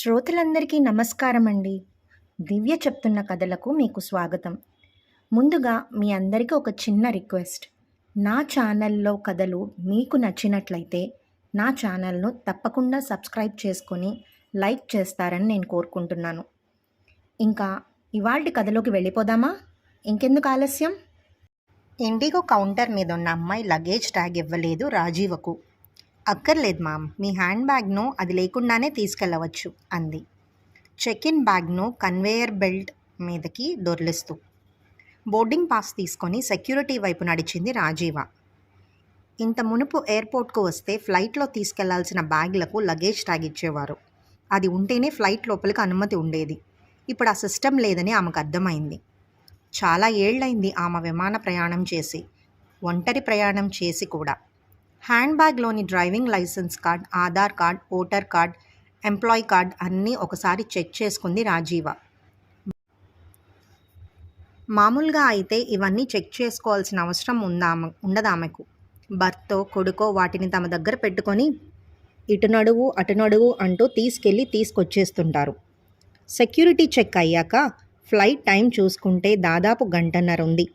శ్రోతలందరికీ నమస్కారం అండి దివ్య చెప్తున్న కథలకు మీకు స్వాగతం. ముందుగా మీ అందరికీ ఒక చిన్న రిక్వెస్ట్. నా ఛానల్లో కథలు మీకు నచ్చినట్లయితే నా ఛానల్ను తప్పకుండా సబ్స్క్రైబ్ చేసుకొని లైక్ చేస్తారని నేను కోరుకుంటున్నాను. ఇంకా ఇవాళ కథలోకి వెళ్ళిపోదామా? ఇంకెందుకు ఆలస్యం? ఇండిగో కౌంటర్ మీద ఉన్న అమ్మాయి లగేజ్ ట్యాగ్ ఇవ్వలేదు రాజీవకు. అక్కర్లేదు మామ్. మీ హ్యాండ్ బ్యాగ్ను అది లేకుండానే తీసుకెళ్ళవచ్చు అంది. చెక్ ఇన్ బ్యాగ్ను కన్వేయర్ బెల్ట్ మీదకి దొర్లిస్తూ. బోర్డింగ్ పాస్ తీసుకొని సెక్యూరిటీ వైపు నడిచింది రాజీవ. ఇంత మునుపు ఎయిర్పోర్ట్కు వస్తే ఫ్లైట్లో తీసుకెళ్ళాల్సిన బ్యాగ్లకు లగేజ్ ట్యాగ్ ఇచ్చేవారు. అది ఉంటేనే ఫ్లైట్ లోపలికి అనుమతి ఉండేది. ఇప్పుడు ఆ సిస్టమ్ లేదని ఆమెకు అర్థమైంది. చాలా ఏళ్ళైంది ఆమె విమాన ప్రయాణం చేసి ఒంటరి ప్రయాణం చేసి కూడా. Hand బ్యాగ్లోని driving licence card Aadhaar card voter card employee card అన్నీ ఒకసారి చెక్ చేసుకుంది రాజీవ. మామూలుగా అయితే ఇవన్నీ చెక్ చేసుకోవాల్సిన అవసరం ఉందామె ఉండదామెకు. భర్తో కొడుకో వాటిని తమ దగ్గర పెట్టుకొని ఇటు నడువు అటు నడువు అంటూ తీసుకెళ్ళి తీసుకొచ్చేస్తుంటారు. సెక్యూరిటీ చెక్ అయ్యాక ఫ్లైట్ టైం చూసుకుంటే దాదాపు గంటన్నర ఉంది.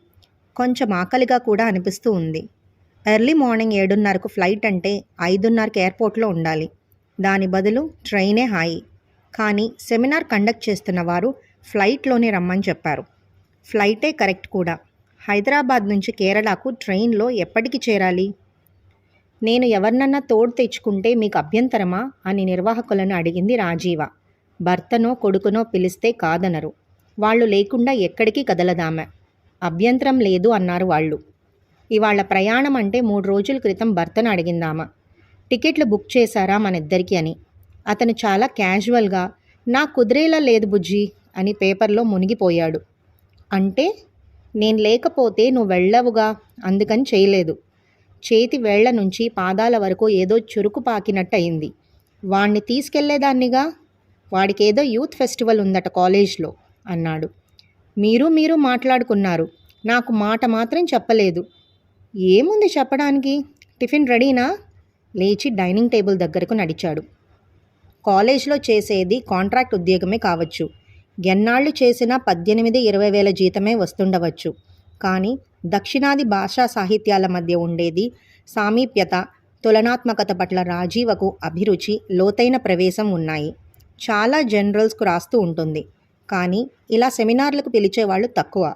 కొంచెం ఆకలిగా కూడా అనిపిస్తూ ఉంది. ఎర్లీ మార్నింగ్ ఏడున్నరకు ఫ్లైట్ అంటే ఐదున్నరకి ఎయిర్పోర్ట్లో ఉండాలి. దాని బదులు ట్రైనే హాయి. కానీ సెమినార్ కండక్ట్ చేస్తున్న వారు ఫ్లైట్లోనే రమ్మని చెప్పారు. ఫ్లైటే కరెక్ట్ కూడా. హైదరాబాద్ నుంచి కేరళకు ట్రైన్లో ఎప్పటికి చేరాలి? నేను ఎవరినన్నా తోడు తెచ్చుకుంటే మీకు అభ్యంతరమా? అని నిర్వాహకులను అడిగింది రాజీవ. భర్తనో కొడుకునో పిలిస్తే కాదనరు. వాళ్ళు లేకుండా ఎక్కడికి కదలదామె. అభ్యంతరం లేదు అన్నారు వాళ్ళు. ఇవాళ ప్రయాణం అంటే మూడు రోజుల క్రితం భర్తను అడిగిందామా. టికెట్లు బుక్ చేశారా మనిద్దరికి అని. అతను చాలా క్యాజువల్గా నా కుదిరేలా లేదు బుజ్జి అని పేపర్లో మునిగిపోయాడు. అంటే నేను లేకపోతే నువ్వు వెళ్ళవుగా అందుకని చేయలేదు. చేతి వేళ్ళ నుంచి పాదాల వరకు ఏదో చురుకు పాకినట్టు అయింది వాణ్ణి తీసుకెళ్ళేదాన్నిగా? వాడికేదో యూత్ ఫెస్టివల్ ఉందట కాలేజ్లో అన్నాడు. మీరు మీరు మాట్లాడుకున్నారు. నాకు మాట మాత్రం చెప్పలేదు. ఏముంది చెప్పడానికి? టిఫిన్ రెడీనా? లేచి డైనింగ్ టేబుల్ దగ్గరకు నడిచాడు. కాలేజ్లో చేసేది కాంట్రాక్ట్ ఉద్యోగమే కావచ్చు. ఎన్నాళ్ళు చేసినా పద్దెనిమిది ఇరవై వేల జీతమే వస్తుండవచ్చు. కానీ దక్షిణాది భాషా సాహిత్యాల మధ్య ఉండేది సామీప్యత తులనాత్మకత పట్ల రాజీవకు అభిరుచి లోతైన ప్రవేశం ఉన్నాయి. చాలా జనరల్స్కు రాస్తూ ఉంటుంది. కానీ ఇలా సెమినార్లకు పిలిచేవాళ్ళు తక్కువ.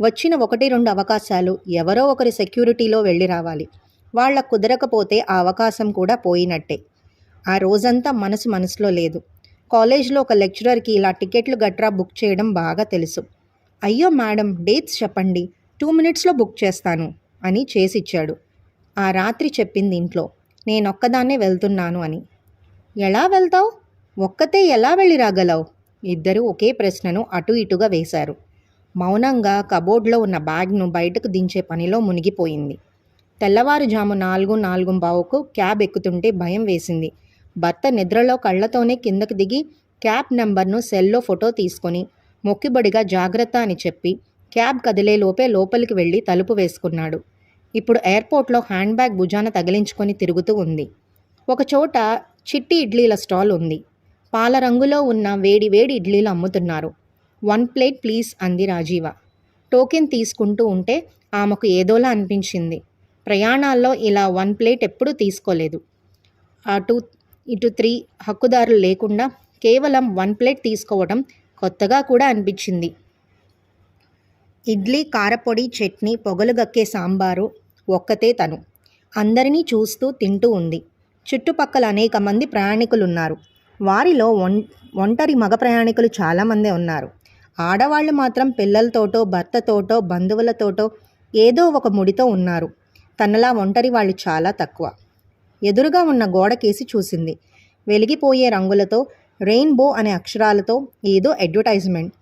వచ్చిన ఒకటి రెండు అవకాశాలు ఎవరో ఒకరి సెక్యూరిటీలో వెళ్ళి రావాలి. వాళ్ళ కుదరకపోతే ఆ అవకాశం కూడా పోయినట్టే. ఆ రోజంతా మనసు మనసులో లేదు. కాలేజ్లో ఒక లెక్చరర్కి ఇలా టికెట్లు గట్రా బుక్ చేయడం బాగా తెలుసు. అయ్యో మేడం డేట్స్ చెప్పండి. టూ మినిట్స్లో బుక్ చేస్తాను అని చేసిచ్చాడు. ఆ రాత్రి చెప్పింది ఇంట్లో నేనొక్కదాన్నే వెళ్తున్నాను అని. ఎలా వెళ్తావు? ఒక్కతే ఎలా వెళ్ళి రాగలవు? ఇద్దరూ ఒకే ప్రశ్నను అటు ఇటుగా వేశారు. మౌనంగా కబోర్డ్లో ఉన్న బ్యాగ్ను బయటకు దించే పనిలో మునిగిపోయింది. తెల్లవారుజాము నాలుగు నాలుగు బావుకు క్యాబ్ ఎక్కుతుంటే భయం వేసింది. భర్త నిద్రలో కళ్ళతోనే కిందకు దిగి క్యాబ్ నెంబర్ను సెల్లో ఫోటో తీసుకొని మొక్కిబడిగా జాగ్రత్త అని చెప్పి క్యాబ్ కదిలే లోపే లోపలికి వెళ్ళి తలుపు వేసుకున్నాడు. ఇప్పుడు ఎయిర్పోర్ట్లో హ్యాండ్ బ్యాగ్ భుజాన తగిలించుకొని తిరుగుతూ ఉంది. ఒకచోట చిట్టి ఇడ్లీల స్టాల్ ఉంది. పాల రంగులో ఉన్న వేడి వేడి ఇడ్లీలు అమ్ముతున్నారు. వన్ ప్లేట్ ప్లీజ్ అంది రాజీవ. టోకెన్ తీసుకుంటూ ఉంటే ఆమెకు ఏదోలా అనిపించింది. ప్రయాణాల్లో ఇలా వన్ ప్లేట్ ఎప్పుడూ తీసుకోలేదు. అటు ఇటు త్రీ హక్కుదారులు లేకుండా కేవలం వన్ ప్లేట్ తీసుకోవడం కొత్తగా కూడా అనిపించింది. ఇడ్లీ కారపొడి చట్నీ పొగలు గక్కే సాంబారు ఒక్కతే తను. అందరినీ చూస్తూ తింటూ ఉంది. చుట్టుపక్కల అనేక మంది ప్రయాణికులున్నారు. వారిలో ఒం ఒంటరి మగ ప్రయాణికులు చాలామందే ఉన్నారు. ఆడవాళ్ళు మాత్రం పిల్లలతోటో భర్తతోటో బంధువులతోటో ఏదో ఒక ముడితో ఉన్నారు. తనలా ఒంటరి వాళ్ళు చాలా తక్కువ. ఎదురుగా ఉన్న గోడకేసి చూసింది. వెలిగిపోయే రంగులతో రెయిన్బో అనే అక్షరాలతో ఏదో అడ్వర్టైజ్మెంట్.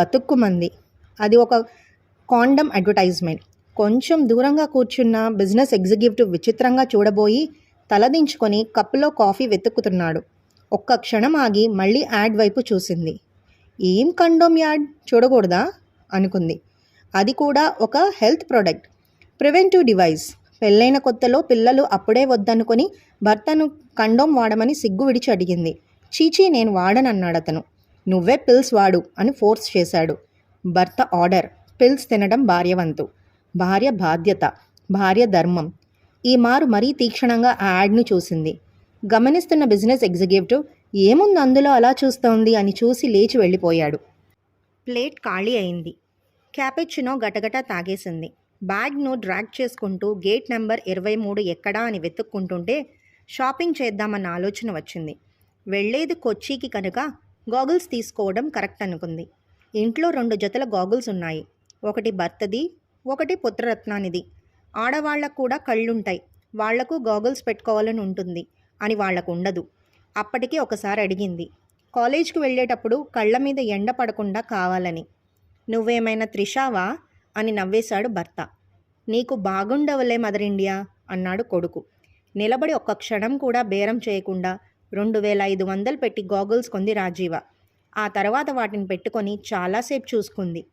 గతుక్కుమంది. అది ఒక కాండమ్ అడ్వర్టైజ్మెంట్. కొంచెం దూరంగా కూర్చున్న బిజినెస్ ఎగ్జిక్యూటివ్ విచిత్రంగా చూడబోయి తలదించుకొని కప్పులో కాఫీ వెతుక్కుతున్నాడు. ఒక్క క్షణం ఆగి మళ్ళీ యాడ్ వైపు చూసింది. ఏం కండోమ్ యాడ్ చూడకూడదా? అనుకుంది. అది కూడా ఒక హెల్త్ ప్రోడక్ట్. Preventive device. పెళ్ళైన కొత్తలో పిల్లలు అప్పుడే వద్దనుకొని భర్తను కండోమ్ వాడమని సిగ్గు విడిచి అడిగింది. చీచీ నేను వాడనన్నాడు అతను. నువ్వే పిల్స్ వాడు అని ఫోర్స్ చేశాడు. భర్త ఆర్డర్. పిల్స్ తినడం భార్యవంతు. భార్య బాధ్యత. భార్య ధర్మం. ఈ మారు మరీ తీక్షణంగా ఆ యాడ్ను చూసింది. గమనిస్తున్న బిజినెస్ ఎగ్జిక్యూటివ్ ఏముంది అందులో అలా చూస్తోంది అని చూసి లేచి వెళ్ళిపోయాడు. ప్లేట్ ఖాళీ అయింది. క్యాపెచ్చినో గటగట తాగేసింది. బ్యాగ్ను డ్రాగ్ చేసుకుంటూ గేట్ నెంబర్ ఇరవై మూడు ఎక్కడా అని వెతుక్కుంటుంటే షాపింగ్ చేద్దామన్న ఆలోచన వచ్చింది. వెళ్ళేది కొచ్చికి కనుక గాగుల్స్ తీసుకోవడం కరెక్ట్ అనుకుంది. ఇంట్లో రెండు జతల గాగుల్స్ ఉన్నాయి. ఒకటి భర్తది ఒకటి పుత్రరత్నానిది. ఆడవాళ్ళకు కూడా కళ్ళుంటాయి. వాళ్ళకు గాగుల్స్ పెట్టుకోవాలని ఉంటుంది అని వాళ్ళకు ఉండదు. అప్పటికి ఒకసారి అడిగింది. కాలేజ్కి వెళ్ళేటప్పుడు కళ్ళ మీద ఎండ పడకుండా కావాలని. నువ్వేమైనా త్రిషావా? అని నవ్వేశాడు భర్త. నీకు బాగుండవలే మదర్ ఇండియా అన్నాడు కొడుకు. నిలబడి ఒక్క క్షణం కూడా బేరం చేయకుండా రెండు వేల ఐదు వందలు పెట్టి గాగుల్స్ కొంది రాజీవ. ఆ తర్వాత వాటిని పెట్టుకొని చాలాసేపు చూసుకుంది.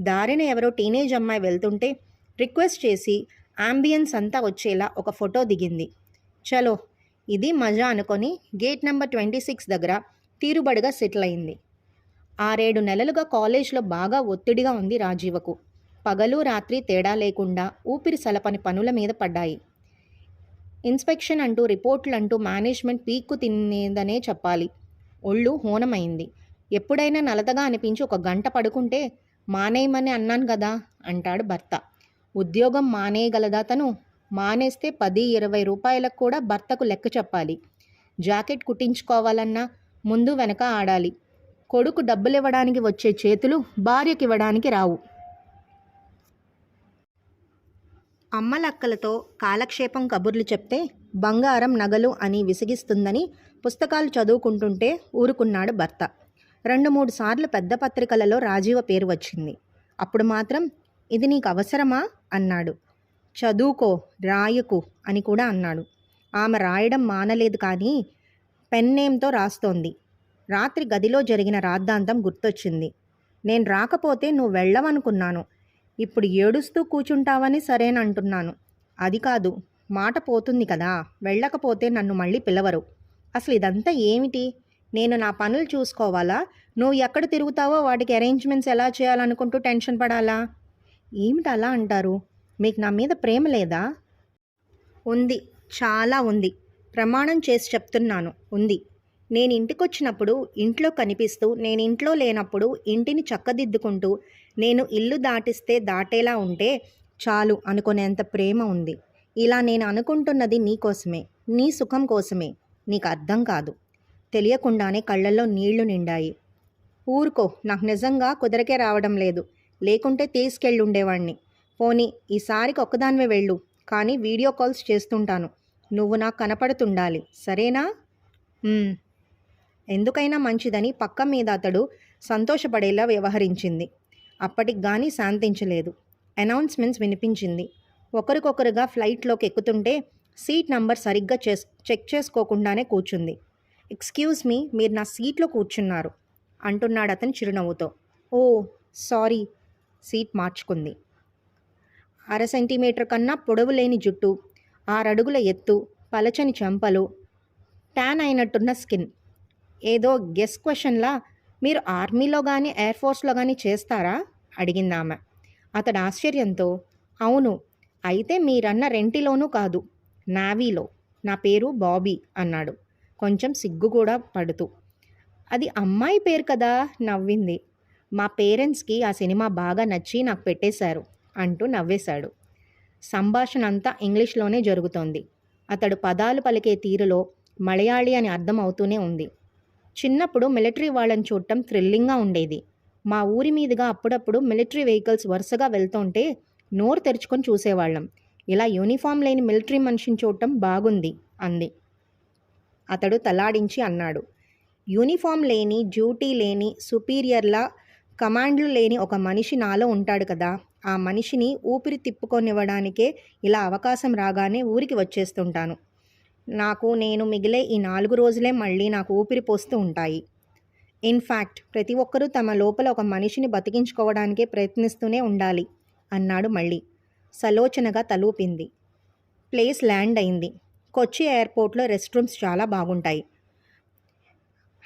దారిన ఎవరో టీనేజ్ అమ్మాయి వెళ్తుంటే రిక్వెస్ట్ చేసి అంబియన్స్ అంతా వచ్చేలా ఒక ఫోటో దిగింది. చలో ఇది మజా అనుకొని గేట్ నెంబర్ ట్వంటీ సిక్స్ దగ్గర తీరుబడిగా సెటిల్ అయింది ఆరేడు నెలలుగా కాలేజ్లో బాగా ఒత్తిడిగా ఉంది రాజీవకు. పగలు రాత్రి తేడా లేకుండా ఊపిరి సలపని పనుల మీద పడ్డాయి. ఇన్స్పెక్షన్ అంటూ రిపోర్ట్లు అంటూ మేనేజ్మెంట్ పీక్కు తినేదనే చెప్పాలి. ఒళ్ళు హోనమైంది. ఎప్పుడైనా నలతగా అనిపించి ఒక గంట పడుకుంటే మానేయమని అన్నాను కదా అంటాడు భర్త. ఉద్యోగం మానేయగలదా తను? మానేస్తే పది ఇరవై రూపాయలకు కూడా భర్తకు లెక్క చెప్పాలి. జాకెట్ కుట్టించుకోవాలన్నా ముందు వెనక ఆడాలి. కొడుకు డబ్బులు ఇవ్వడానికి వచ్చే చేతులు భార్యకి ఇవ్వడానికి రావు. అమ్మలక్కలతో కాలక్షేపం కబుర్లు చెప్తే బంగారం నగలు అని విసిగిస్తుందని పుస్తకాలు చదువుకుంటుంటే ఊరుకున్నాడు భర్త. రెండు మూడు సార్లు పెద్ద పత్రికలలో రాజీవ పేరు వచ్చింది. అప్పుడు మాత్రం ఇది నీకు అవసరమా? అన్నాడు. చదువుకో రాయకు అని కూడా అన్నాడు. ఆమె రాయడం మానలేదు కానీ పెన్నేమ్తో రాస్తోంది. రాత్రి గదిలో జరిగిన రాద్ధాంతం గుర్తొచ్చింది. నేను రాకపోతే నువ్వు వెళ్ళవనుకున్నాను. ఇప్పుడు ఏడుస్తూ కూర్చుంటావని సరేనంటున్నాను. అది కాదు మాట పోతుంది కదా వెళ్ళకపోతే నన్ను మళ్ళీ పిలవరు. అసలు ఇదంతా ఏమిటి? నేను నా పనులు చూసుకోవాలా? నువ్వు ఎక్కడ తిరుగుతావో వాటికి అరేంజ్మెంట్స్ ఎలా చేయాలనుకుంటూ టెన్షన్ పడాలా? ఏమిటి అలా అంటారు? మీకు నా మీద ప్రేమ లేదా? ఉంది. చాలా ఉంది. ప్రమాణం చేసి చెప్తున్నాను. ఉంది. నేను ఇంటికొచ్చినప్పుడు ఇంట్లో కనిపిస్తూ నేను ఇంట్లో లేనప్పుడు ఇంటిని చక్కదిద్దుకుంటూ నేను ఇల్లు దాటిస్తే దాటేలా ఉంటే చాలు అనుకునేంత ప్రేమ ఉంది. ఇలా నేను అనుకుంటున్నది నీ కోసమే నీ సుఖం కోసమే. నీకు అర్థం కాదు. తెలియకుండానే కళ్ళల్లో నీళ్ళు నిండాయి. ఊరుకో నాకు నిజంగా కుదరకే రావడం లేదు. లేకుంటే తీసుకెళ్ళుండేవాణ్ణి. పోనీ ఈసారికి ఒక్కదానివే వెళ్ళు. కానీ వీడియో కాల్స్ చేస్తుంటాను. నువ్వు నాకు కనపడుతుండాలి. సరేనా? ఎందుకైనా మంచిదని పక్క మీద అతడు సంతోషపడేలా వ్యవహరించింది. అప్పటికి కానీ శాంతించలేదు. అనౌన్స్మెంట్స్ వినిపించింది. ఒకరికొకరుగా ఫ్లైట్లోకి ఎక్కుతుంటే సీట్ నంబర్ సరిగ్గా చేస్ చెక్ చేసుకోకుండానే కూర్చుంది. ఎక్స్క్యూజ్ మీ మీరు నా సీట్లో కూర్చున్నారు. అంటున్నాడు అతను చిరునవ్వుతో. Oh sorry. సీట్ మార్చుకుంది. అర సెంటీమీటర్ కన్నా పొడవు లేని జుట్టు ఆరడుగుల ఎత్తు పలచని చెంపలు ట్యాన్ అయినట్టున్న స్కిన్. ఏదో గెస్ క్వశ్చన్లా మీరు ఆర్మీలో కానీ ఎయిర్ ఫోర్స్లో కానీ చేస్తారా? అడిగింది ఆమె అతడు ఆశ్చర్యంతో అవును అయితే మీరన్న రెంటిలోనూ కాదు నావీలో. నా పేరు బాబీ అన్నాడు. కొంచెం సిగ్గు కూడా పడుతూ. అది అమ్మాయి పేరు కదా నవ్వింది. మా పేరెంట్స్కి ఆ సినిమా బాగా నచ్చి నాకు పెట్టేశారు. అంటూ నవ్వేశాడు. సంభాషణ అంతా ఇంగ్లీష్లోనే జరుగుతోంది. అతడు పదాలు పలికే తీరులో మలయాళీ అని అర్థం అవుతూనే ఉంది. చిన్నప్పుడు మిలిటరీ వాళ్ళని చూడటం థ్రిల్లింగ్గా ఉండేది. మా ఊరి మీదుగా అప్పుడప్పుడు మిలిటరీ వెహికల్స్ వరుసగా వెళ్తుంటే నోరు తెరుచుకొని చూసేవాళ్ళం. ఇలా యూనిఫామ్ లేని మిలిటరీ మనిషిని చూడటం బాగుంది అంది. అతడు తలాడించి అన్నాడు. యూనిఫామ్ లేని డ్యూటీ లేని సుపీరియర్లా కమాండ్లు లేని ఒక మనిషి నాలో ఉంటాడు కదా. ఆ మనిషిని ఊపిరి తిప్పుకొనివ్వడానికే ఇలా అవకాశం రాగానే ఊరికి వచ్చేస్తుంటాను. నాకు నేను మిగిలే ఈ నాలుగు రోజులే మళ్ళీ నాకు ఊపిరి పోస్తూ ఉంటాయి. ఇన్ఫ్యాక్ట్ ప్రతి ఒక్కరూ తమ లోపల ఒక మనిషిని బతికించుకోవడానికే ప్రయత్నిస్తూనే ఉండాలి అన్నాడు మళ్ళీ. సలోచనగా తలూపింది. ప్లేస్ ల్యాండ్ అయింది. కొచ్చి ఎయిర్పోర్ట్లో రెస్ట్ రూమ్స్ చాలా బాగుంటాయి.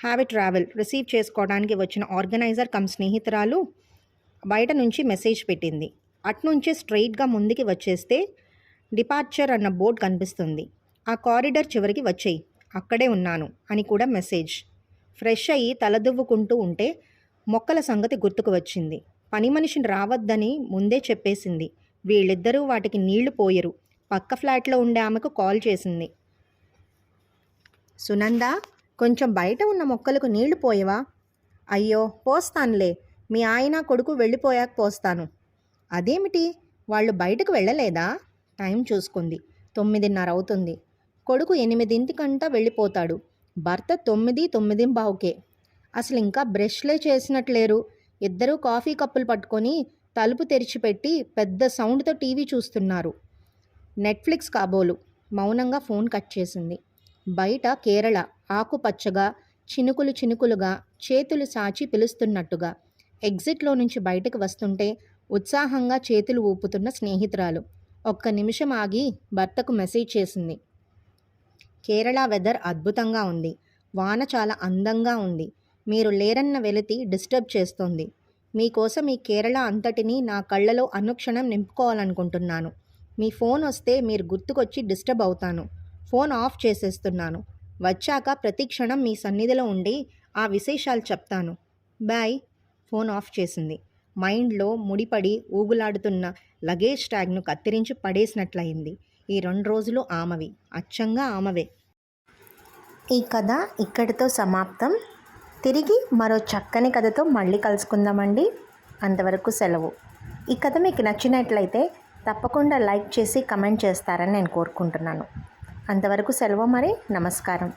హ్యావ్ ఇట్ ట్రావెల్ రిసీవ్ చేసుకోవడానికి వచ్చిన ఆర్గనైజర్ కమ్ స్నేహితురాలు బయట నుంచి మెసేజ్ పెట్టింది. అట్నుంచి స్ట్రైట్గా ముందుకి వచ్చేస్తే డిపార్చర్ అన్న బోర్డ్ కనిపిస్తుంది. ఆ కారిడర్ చివరికి వచ్చేయి. అక్కడే ఉన్నాను అని కూడా మెసేజ్ ఫ్రెష్ అయ్యి తలదువ్వుకుంటూ ఉంటే మొక్కల సంగతి గుర్తుకు వచ్చింది. పని మనిషిని రావద్దని ముందే చెప్పేసింది. వీళ్ళిద్దరూ వాటికి నీళ్ళు పోయరు. పక్క ఫ్లాట్లో ఉండే ఆమెకు కాల్ చేసింది. సునందా? కొంచెం బయట ఉన్న మొక్కలకు నీళ్ళు పోయవా? అయ్యో పోస్తానులే. మీ ఆయన కొడుకు వెళ్ళిపోయాక పోస్తాను. అదేమిటి? వాళ్ళు బయటకు వెళ్ళలేదా? టైం చూసుకుంది. తొమ్మిదిన్నర అవుతుంది. కొడుకు ఎనిమిదింటికంటా వెళ్ళిపోతాడు. భర్త తొమ్మిది తొమ్మిది బావుకే. అసలు ఇంకా బ్రష్లే చేసినట్లేరు. ఇద్దరూ కాఫీ కప్పులు పట్టుకొని తలుపు తెరిచిపెట్టి పెద్ద సౌండ్తో టీవీ చూస్తున్నారు. నెట్ఫ్లిక్స్ కాబోలు. మౌనంగా ఫోన్ కట్ చేసింది. బయట కేరళ. ఆకుపచ్చగా చినుకులు చినుకులుగా చేతులు సాచి పిలుస్తున్నట్టుగా. ఎగ్జిట్లో నుంచి బయటకు వస్తుంటే ఉత్సాహంగా చేతులు ఊపుతున్న స్నేహితురాలు. ఒక్క నిమిషం ఆగి భర్తకు మెసేజ్ చేసింది. కేరళ వెదర్ అద్భుతంగా ఉంది. వాన చాలా అందంగా ఉంది. మీరు లేరన్న వెలితి డిస్టర్బ్ చేస్తోంది. మీకోసం ఈ కేరళ అంతటినీ నా కళ్ళలో అనుక్షణం నింపుకోవాలనుకుంటున్నాను. మీ ఫోన్ వస్తే మీరు గుర్తుకొచ్చి డిస్టర్బ్ అవుతాను. ఫోన్ ఆఫ్ చేసేస్తున్నాను. వచ్చాక ప్రతి క్షణం మీ సన్నిధిలో ఉండి ఆ విశేషాలు చెప్తాను. బాయ్. ఫోన్ ఆఫ్ చేసింది. మైండ్లో ముడిపడి ఊగులాడుతున్న లగేజ్ ట్యాగ్ను కత్తిరించి పడేసినట్లయింది. ఈ రెండు రోజులు ఆమెవి. అచ్చంగా ఆమెవే. ఈ కథ ఇక్కడితో సమాప్తం. తిరిగి మరో చక్కని కథతో మళ్ళీ కలుసుకుందామండి. అంతవరకు సెలవు. ఈ కథ మీకు నచ్చినట్లయితే తప్పకుండా లైక్ చేసి కమెంట్ చేస్తారని నేను కోరుకుంటున్నాను. అంతవరకు సెలవు మరి. నమస్కారం.